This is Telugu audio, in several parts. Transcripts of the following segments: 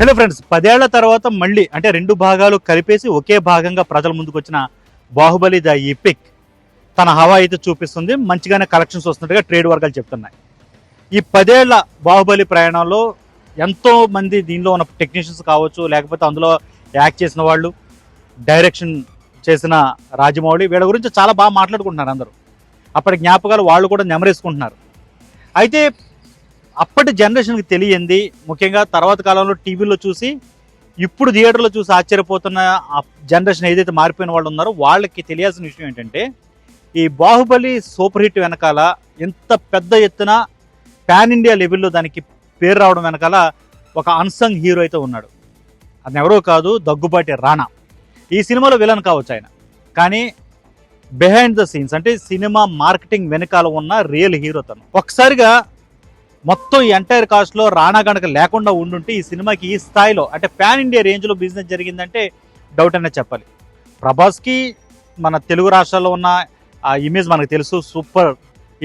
హలో ఫ్రెండ్స్ పదేళ్ళ తర్వాత మళ్ళీ అంటే రెండు భాగాలు కలిపేసి ఒకే భాగంగా ప్రజల ముందుకు వచ్చిన బాహుబలి ద ఈపిక్ తన హవా అయితే చూపిస్తుంది మంచిగానే కలెక్షన్స్ వస్తున్నట్టుగా ట్రేడ్ వర్గాలు చెప్తున్నాయి. ఈ పదేళ్ళ బాహుబలి ప్రయాణంలో ఎంతో మంది దీనిలో ఉన్న టెక్నీషియన్స్ కావచ్చు లేకపోతే అందులో యాక్ట్ చేసిన వాళ్ళు డైరెక్షన్ చేసిన రాజమౌళి వీళ్ళ గురించి చాలా బాగా మాట్లాడుకుంటున్నారు అందరూ. అప్పటి జ్ఞాపకాలు వాళ్ళు కూడా నెమరేసుకుంటున్నారు. అయితే అప్పటి జనరేషన్కి తెలియంది. ముఖ్యంగా తర్వాత కాలంలో టీవీలో చూసి ఇప్పుడు థియేటర్లో చూసి ఆశ్చర్యపోతున్న ఆ జనరేషన్ ఏదైతే మారిపోయిన వాళ్ళు ఉన్నారో వాళ్ళకి తెలియాల్సిన విషయం ఏంటంటే ఈ బాహుబలి సూపర్ హిట్ వెనకాల ఎంత పెద్ద ఎత్తున పాన్ ఇండియా లెవెల్లో దానికి పేరు రావడం వెనకాల ఒక అన్సంగ్ హీరో అయితే ఉన్నాడు. అది ఎవరో కాదు దగ్గుబాటి రాణా. ఈ సినిమాలో విలన్ కావచ్చు ఆయన. కానీ బిహైండ్ ద సీన్స్ అంటే సినిమా మార్కెటింగ్ వెనకాల ఉన్న రియల్ హీరో తను ఒకసారిగా మొత్తం ఈ ఎంటైర్ కాస్ట్లో రాణా గణక లేకుండా ఉండుంటే ఈ సినిమాకి ఈ స్థాయిలో అంటే ప్యాన్ ఇండియా రేంజ్లో బిజినెస్ జరిగిందంటే డౌట్ అనే చెప్పాలి. ప్రభాస్కి మన తెలుగు రాష్ట్రాల్లో ఉన్న ఆ ఇమేజ్ మనకు తెలుసు సూపర్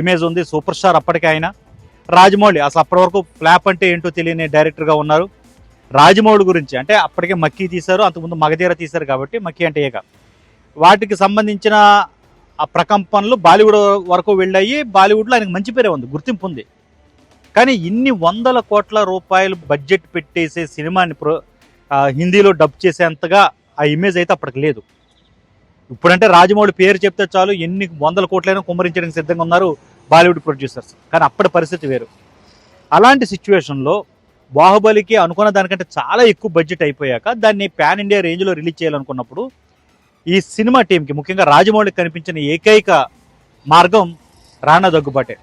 ఇమేజ్ ఉంది సూపర్ స్టార్ అప్పటికే ఆయన. రాజమౌళి అసలు అప్పటి వరకు ఫ్లాప్ అంటే ఏంటో తెలియని డైరెక్టర్గా ఉన్నారు. రాజమౌళి గురించి అంటే అప్పటికే మక్కీ తీశారు అంతకుముందు మగధీర తీశారు కాబట్టి మక్కీ అంటే ఏక. వాటికి సంబంధించిన ఆ ప్రకంపనలు బాలీవుడ్ వరకు వెళ్ళాయి బాలీవుడ్లో ఆయనకు మంచి పేరే ఉంది గుర్తింపు ఉంది. కానీ ఇన్ని వందల కోట్ల రూపాయలు బడ్జెట్ పెట్టేసే సినిమాని ప్రో హిందీలో డబ్ చేసేంతగా ఆ ఇమేజ్ అయితే అప్పటికి లేదు. ఇప్పుడంటే రాజమౌళి పేరు చెప్తే చాలు ఎన్ని వందల కోట్లైనా కుమ్మరించడానికి సిద్ధంగా ఉన్నారు బాలీవుడ్ ప్రొడ్యూసర్స్ కానీ అప్పటి పరిస్థితి వేరు. అలాంటి సిచ్యువేషన్లో బాహుబలికి అనుకున్న దానికంటే చాలా ఎక్కువ బడ్జెట్ అయిపోయాక దాన్ని పాన్ ఇండియా రేంజ్లో రిలీజ్ చేయాలనుకున్నప్పుడు ఈ సినిమా టీంకి ముఖ్యంగా రాజమౌళికి కనిపించిన ఏకైక మార్గం రానా దగ్గుబాటే.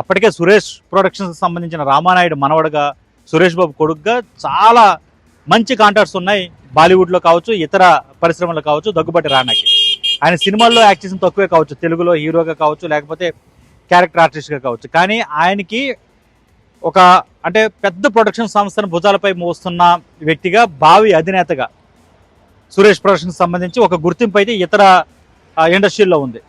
అప్పటికే సురేష్ ప్రొడక్షన్స్ సంబంధించిన రామానాయుడు మనవడగా సురేష్ బాబు కొడుకుగా చాలా మంచి కాంటాక్ట్స్ ఉన్నాయి. బాలీవుడ్లో కావచ్చు ఇతర పరిశ్రమలో కావచ్చు దగ్గుబాటి రానాకి ఆయన సినిమాల్లో యాక్ట్ చేసిన తక్కువే కావచ్చు. తెలుగులో హీరోగా కావచ్చు లేకపోతే క్యారెక్టర్ ఆర్టిస్ట్గా కావచ్చు. కానీ ఆయనకి ఒక అంటే పెద్ద ప్రొడక్షన్ సంస్థను భుజాలపై మోస్తున్న వ్యక్తిగా భావి అధినేతగా సురేష్ ప్రొడక్షన్కి సంబంధించి ఒక గుర్తింపు అయితే ఇతర ఇండస్ట్రీల్లో ఉంది.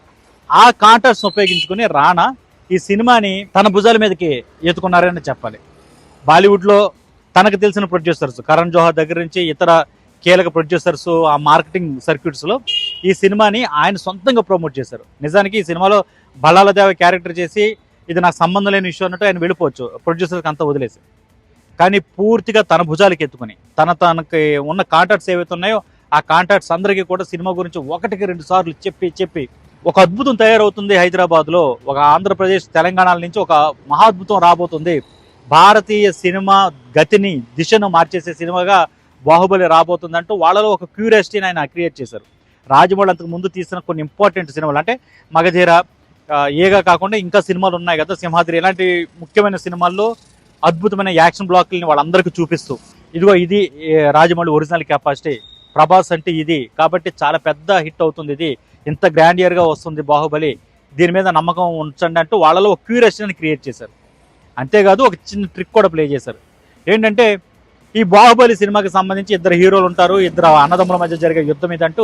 ఆ కాంటాక్ట్స్ ఉపయోగించుకుని రానా ఈ సినిమాని తన భుజాల మీదకి ఎత్తుకున్నారని చెప్పాలి. బాలీవుడ్లో తనకు తెలిసిన ప్రొడ్యూసర్స్ కరణ్ జోహర్ దగ్గర నుంచి ఇతర కీలక ప్రొడ్యూసర్స్ ఆ మార్కెటింగ్ సర్క్యూట్స్లో ఈ సినిమాని ఆయన సొంతంగా ప్రమోట్ చేశారు. నిజానికి ఈ సినిమాలో బళాలదేవ క్యారెక్టర్ చేసి ఇది నాకు సంబంధం లేని విషయం అన్నట్టు ఆయన వెళ్ళిపోవచ్చు ప్రొడ్యూసర్కి అంతా వదిలేసి. కానీ పూర్తిగా తన భుజాలకి ఎత్తుకుని తన తనకి ఉన్న కాంటాక్ట్స్ ఏవైతే ఉన్నాయో ఆ కాంటాక్ట్స్ అందరికీ కూడా సినిమా గురించి ఒకటికి రెండు సార్లు చెప్పి చెప్పి ఒక అద్భుతం తయారవుతుంది హైదరాబాద్లో. ఒక ఆంధ్రప్రదేశ్ తెలంగాణ నుంచి ఒక మహాద్భుతం రాబోతుంది. భారతీయ సినిమా గతిని దిశను మార్చేసే సినిమాగా బాహుబలి రాబోతుందంటూ వాళ్ళలో ఒక క్యూరియాసిటీని ఆయన క్రియేట్ చేశారు. రాజమౌళి అంతకు ముందు తీసిన కొన్ని ఇంపార్టెంట్ సినిమాలు అంటే మగధీర ఏగా కాకుండా ఇంకా సినిమాలు ఉన్నాయి కదా సింహాద్రి ఇలాంటి ముఖ్యమైన సినిమాల్లో అద్భుతమైన యాక్షన్ బ్లాక్లని వాళ్ళందరికీ చూపిస్తూ. ఇదిగో ఇది రాజమౌళి ఒరిజినల్ కెపాసిటీ. ప్రభాస్ అంటే ఇది. కాబట్టి చాలా పెద్ద హిట్ అవుతుంది ఇది. ఇంత గ్రాండియర్గా వస్తుంది బాహుబలి దీని మీద నమ్మకం ఉంచండి అంటూ వాళ్ళలో ఒక క్యూరియాసిటీని క్రియేట్ చేశారు. అంతేకాదు ఒక చిన్న ట్రిక్ కూడా ప్లే చేశారు. ఏంటంటే ఈ బాహుబలి సినిమాకి సంబంధించి ఇద్దరు హీరోలు ఉంటారు ఇద్దరు అన్నదమ్ముల మధ్య జరిగే యుద్ధం ఇదంటూ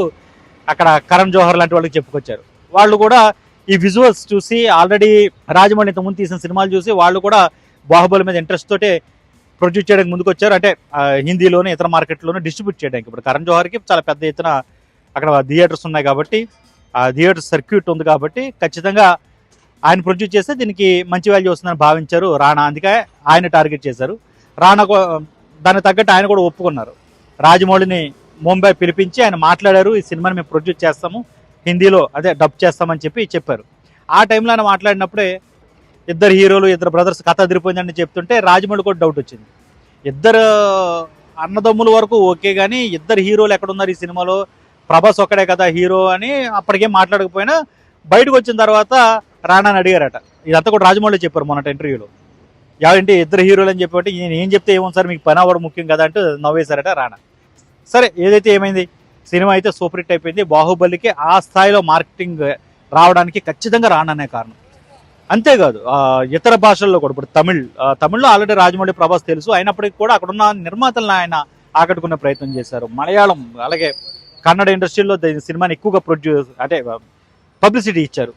అక్కడ కరణ్ జోహర్ లాంటి వాళ్ళకి చెప్పుకొచ్చారు. వాళ్ళు కూడా ఈ విజువల్స్ చూసి ఆల్రెడీ రాజమౌళి ఇంతకుముందు తీసిన సినిమాలు చూసి వాళ్ళు కూడా బాహుబలి మీద ఇంట్రెస్ట్ తోటే ప్రొడ్యూస్ చేయడానికి ముందుకు వచ్చారు అంటే హిందీలోనే ఇతర మార్కెట్లోనే డిస్ట్రిబ్యూట్ చేయడానికి. ఇప్పుడు కరణ్ జోహర్కి చాలా పెద్ద ఎత్తున అక్కడ థియేటర్స్ ఉన్నాయి కాబట్టి ఆ థియేటర్ సర్క్యూట్ ఉంది కాబట్టి ఖచ్చితంగా ఆయన ప్రొడ్యూస్ చేస్తే దీనికి మంచి వాల్యూ వస్తుందని భావించారు రాణా. అందుకే ఆయన టార్గెట్ చేశారు. రాణా కూ- దానికి తగ్గట్టు ఆయన కూడా ఒప్పుకున్నారు. రాజమౌళిని ముంబై పిలిపించి ఆయన మాట్లాడారు ఈ సినిమాని మేము ప్రొడ్యూస్ చేస్తాము హిందీలో అదే డబ్ చేస్తామని చెప్పి చెప్పారు. ఆ టైంలో ఆయన మాట్లాడినప్పుడే ఇద్దరు హీరోలు ఇద్దరు బ్రదర్స్ కథ అదిరిపోయిందని చెప్తుంటే రాజమౌళి కూడా డౌట్ వచ్చింది. ఇద్దరు అన్నదమ్ముల వరకు ఓకే కానీ ఇద్దరు హీరోలు ఎక్కడున్నారు ఈ సినిమాలో? ప్రభాస్ ఒక్కడే కదా హీరో అని అప్పటికేం మాట్లాడకపోయినా బయటకు వచ్చిన తర్వాత రాణాని అడిగారట. ఇదంతా కూడా రాజమౌళి చెప్పారు మొన్నటి ఇంటర్వ్యూలో ఎవరంటే ఇద్దరు హీరోలు అని చెప్పి నేను ఏం చెప్తే ఏమో సార్ మీకు పని అవ్వడం ముఖ్యం కదా అంటూ నవ్వేశారట రాణా. సరే ఏదైతే ఏమైంది? సినిమా అయితే సూపర్ హిట్ అయిపోయింది. బాహుబలికి ఆ స్థాయిలో మార్కెటింగ్ రావడానికి ఖచ్చితంగా రాననే కారణం. అంతేకాదు ఇతర భాషల్లో కూడా ఇప్పుడు తమిళ్ తమిళ్ళో ఆల్రెడీ రాజమౌళి ప్రభాస్ తెలుసు. అయినప్పటికీ కూడా అక్కడున్న నిర్మాతలను ఆయన ఆకట్టుకునే ప్రయత్నం చేశారు. మలయాళం అలాగే కన్నడ ఇండస్ట్రీలో సినిమాని ఎక్కువగా ప్రొడ్యూస్ అంటే పబ్లిసిటీ ఇచ్చారు.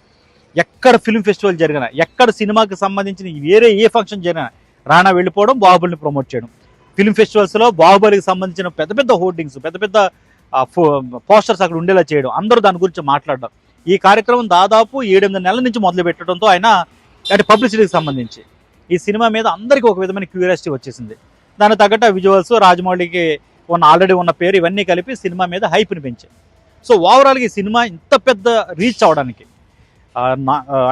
ఎక్కడ ఫిల్మ్ ఫెస్టివల్ జరిగినా ఎక్కడ సినిమాకి సంబంధించిన వేరే ఏ ఫంక్షన్ జరిగినా రాణా వెళ్ళిపోవడం బాహుబలిని ప్రమోట్ చేయడం. ఫిల్మ్ ఫెస్టివల్స్లో బాహుబలికి సంబంధించిన పెద్ద పెద్ద హోర్డింగ్స్ పెద్ద పెద్ద పోస్టర్స్ అక్కడ ఉండేలా చేయడం. అందరూ దాని గురించి మాట్లాడడం. ఈ కార్యక్రమం దాదాపు ఏడెనిమిది నెలల నుంచి మొదలు పెట్టడంతో ఆయన అంటే పబ్లిసిటీకి సంబంధించి. ఈ సినిమా మీద అందరికీ ఒక విధమైన క్యూరియాసిటీ వచ్చేసింది. దానికి తగ్గట్టు విజువల్స్ రాజమౌళికి ఉన్న ఆల్రెడీ ఉన్న పేరు ఇవన్నీ కలిపి సినిమా మీద హైప్ని పెంచాయి. సో ఓవరాల్గా ఈ సినిమా ఇంత పెద్ద రీచ్ అవడానికి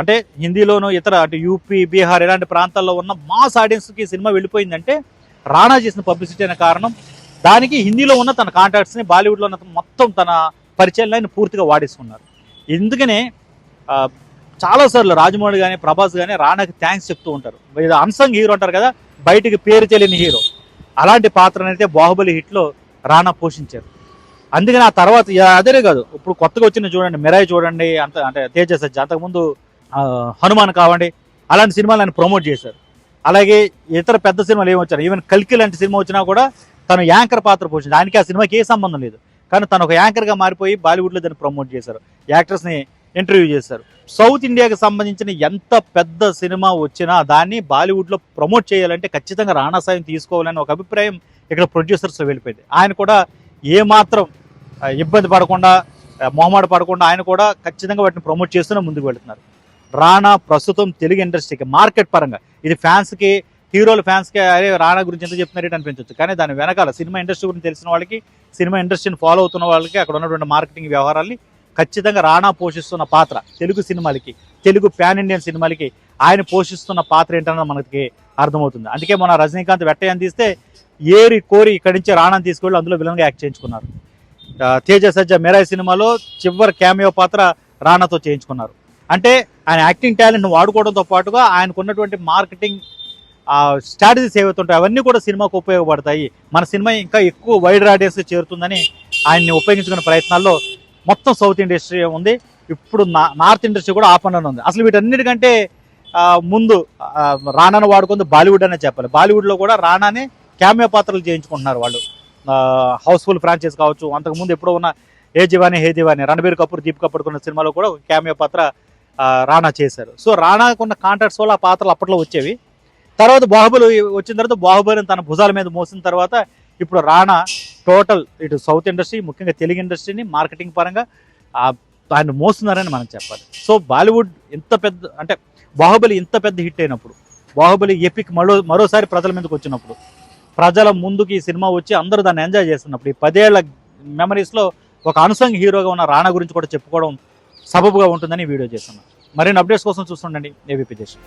అంటే హిందీలోను ఇతర అంటే యూపీ బీహార్ ఇలాంటి ప్రాంతాల్లో ఉన్న మాస్ ఆడియన్స్కి సినిమా వెళ్ళిపోయిందంటే రాణా చేసిన పబ్లిసిటీ అనే కారణం దానికి హిందీలో ఉన్న తన కాంటాక్ట్స్ని బాలీవుడ్లో ఉన్న మొత్తం తన పరిచయాలను పూర్తిగా వాడేసుకున్నారు. ఎందుకనే చాలాసార్లు రాజమౌళి కానీ ప్రభాస్ కానీ రాణాకి థ్యాంక్స్ చెప్తూ ఉంటారు. అన్సంగ్ హీరో అంటారు కదా బయటికి పేరు తెలియని హీరో అలాంటి పాత్రనైతే బాహుబలి హిట్లో రానా పోషించారు. అందుకని ఆ తర్వాత ఇక అదే కాదు ఇప్పుడు కొత్తగా వచ్చిన చూడండి మిరాయి చూడండి అంత అంటే తేజ సజ్జ అంతకుముందు హనుమాన్ కావండి అలాంటి సినిమాలు ఆయన ప్రమోట్ చేశారు. అలాగే ఇతర పెద్ద సినిమాలు ఏమి వచ్చారు ఈవెన్ కల్కి లాంటి సినిమా వచ్చినా కూడా తను యాంకర్ పాత్ర పోషించారు. ఆయనకి ఆ సినిమాకి ఏ సంబంధం లేదు. కానీ తను ఒక యాంకర్గా మారిపోయి బాలీవుడ్లో దాన్ని ప్రమోట్ చేశారు. యాక్టర్స్ని ఇంటర్వ్యూ చేశారు. సౌత్ ఇండియాకి సంబంధించిన ఎంత పెద్ద సినిమా వచ్చినా దాన్ని బాలీవుడ్లో ప్రమోట్ చేయాలంటే ఖచ్చితంగా రాణా సాయం తీసుకోవాలని ఒక అభిప్రాయం ఇక్కడ ప్రొడ్యూసర్స్ వెళ్ళిపోయింది. ఆయన కూడా ఏమాత్రం ఇబ్బంది పడకుండా మొహమాట పడకుండా ఆయన కూడా ఖచ్చితంగా వాటిని ప్రమోట్ చేస్తూనే ముందుకు వెళ్తున్నారు. రాణా ప్రస్తుతం తెలుగు ఇండస్ట్రీకి మార్కెట్ పరంగా. ఇది ఫ్యాన్స్కి హీరోల ఫ్యాన్స్కి అరే రాణా గురించి ఎంత చెప్తున్నారు అనిపించవచ్చు కానీ దాని వెనకాల సినిమా ఇండస్ట్రీ గురించి తెలిసిన వాళ్ళకి సినిమా ఇండస్ట్రీని ఫాలో అవుతున్న వాళ్ళకి అక్కడ ఉన్నటువంటి మార్కెటింగ్ వ్యవహారాల్ని ఖచ్చితంగా రాణా పోషిస్తున్న పాత్ర తెలుగు సినిమాలకి తెలుగు ప్యాన్ ఇండియన్ సినిమాలకి ఆయన పోషిస్తున్న పాత్ర ఏంటన్నది మనకి అర్థమవుతుంది. అందుకే మన రజనీకాంత్ వెట్టయ్యని తీస్తే ఏరి కోరి ఇక్కడి నుంచి రాణాని తీసుకెళ్ళి అందులో విలన్గా యాక్ట్ చేయించుకున్నారు. తేజ సజ్జ మెరాయ్ సినిమాలో చివరి క్యామియో పాత్ర రాణాతో చేయించుకున్నారు. అంటే ఆయన యాక్టింగ్ టాలెంట్ను వాడుకోవడంతో పాటుగా ఆయనకు ఉన్నటువంటి మార్కెటింగ్ స్ట్రాటజీస్ ఏవైతుంటాయి అవన్నీ కూడా సినిమాకు ఉపయోగపడతాయి. మన సినిమా ఇంకా ఎక్కువ వైడ్ ఆడియన్స్ చేరుతుందని ఆయన్ని ఉపయోగించుకునే ప్రయత్నాల్లో మొత్తం సౌత్ ఇండస్ట్రీ ఉంది. ఇప్పుడు నా- నార్త్ ఇండస్ట్రీ కూడా ఆపండి ఉంది. అసలు వీటన్నిటికంటే ముందు ఆ, రానాను వాడుకుంది బాలీవుడ్ అనే చెప్పాలి. బాలీవుడ్లో కూడా రానానే క్యామియో పాత్రలు చేయించుకుంటున్నారు వాళ్ళు. హౌస్ఫుల్ ఫ్రాంచైజ్ కావచ్చు. అంతకుముందు ఎప్పుడో ఉన్న ఏ జివాని హే దివాని రణబీర్ కపూర్ దీపికా పడుకున్న సినిమాలో కూడా క్యామియో పాత్ర రానా చేశారు. సో రానాకున్న కాంట్రాక్ట్స్ వల్ల ఆ పాత్రలు అప్పట్లో వచ్చేవి. తర్వాత బాహుబలి వచ్చిన తర్వాత బాహుబలిని తన భుజాల మీద మోసిన తర్వాత ఇప్పుడు రానా టోటల్ ఇటు సౌత్ ఇండస్ట్రీ ముఖ్యంగా తెలుగు ఇండస్ట్రీని మార్కెటింగ్ పరంగా ఆ, ఆయన మోస్తున్నారని మనం చెప్పాలి. సో బాలీవుడ్ ఇంత పెద్ద అంటే బాహుబలి ఇంత పెద్ద హిట్ అయినప్పుడు బాహుబలి ఎపిక్ మరో మరోసారి ప్రజల మీదకి వచ్చినప్పుడు ప్రజల ముందుకి ఈ సినిమా వచ్చి అందరూ దాన్ని ఎంజాయ్ చేస్తున్నప్పుడు ఈ పదేళ్ళ మెమరీస్లో ఒక అనుసంగ్ హీరోగా ఉన్న రాణా గురించి కూడా చెప్పుకోవడం సబబుగా ఉంటుందని వీడియో చేస్తున్నాను మరిన్ని అప్డేట్స్ కోసం చూస్తుండండి ఏబీపీ దేశం.